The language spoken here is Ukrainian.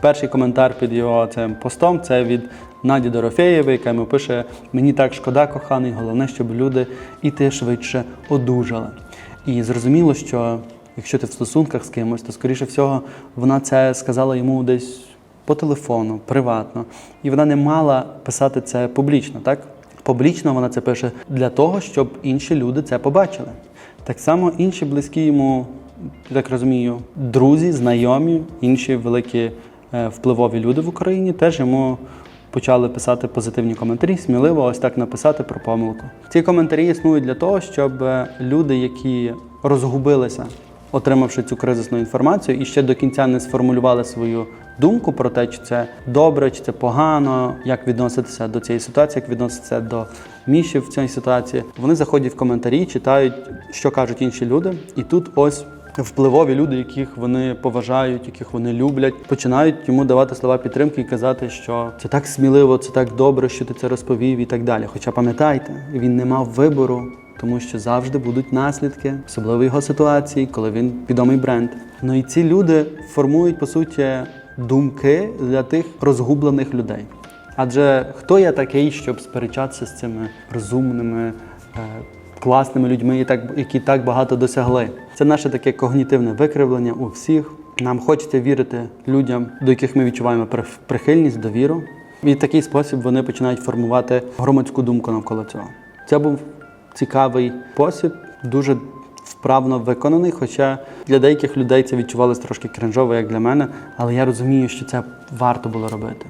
Перший коментар під його цим постом це від Наді Дорофеєвої, яка йому пише: Мені так шкода, коханий, головне, щоб люди і ти швидше одужали. І зрозуміло, що якщо ти в стосунках з кимось, то скоріше всього вона це сказала йому десь по телефону, приватно. І вона не мала писати це публічно, так? Публічно вона це пише для того, щоб інші люди це побачили. Так само інші близькі йому, так розумію, друзі, знайомі, інші великі впливові люди в Україні теж йому почали писати позитивні коментарі, сміливо ось так написати про помилку. Ці коментарі існують для того, щоб е, люди, які розгубилися, отримавши цю кризисну інформацію, і ще до кінця не сформулювали свою думку про те, чи це добре, чи це погано, як відноситися до цієї ситуації, як відноситися до Міші в цій ситуації. Вони заходять в коментарі, читають, що кажуть інші люди, і тут ось. Впливові люди, яких вони поважають, яких вони люблять, починають йому давати слова підтримки і казати, що це так сміливо, це так добре, що ти це розповів, і так далі. Хоча пам'ятайте, він не мав вибору, тому що завжди будуть наслідки, особливо його ситуації, коли він відомий бренд. Ну і ці люди формують по суті думки для тих розгублених людей. Адже хто я такий, щоб сперечатися з цими розумними, е, класними людьми, які так багато досягли? Це наше таке когнітивне викривлення у всіх. Нам хочеться вірити людям, до яких ми відчуваємо прихильність, довіру. І в такий спосіб вони починають формувати громадську думку навколо цього. Це був цікавий спосіб, дуже вправно виконаний. Хоча для деяких людей це відчувалося трошки кринжово, як для мене, але я розумію, що це варто було робити.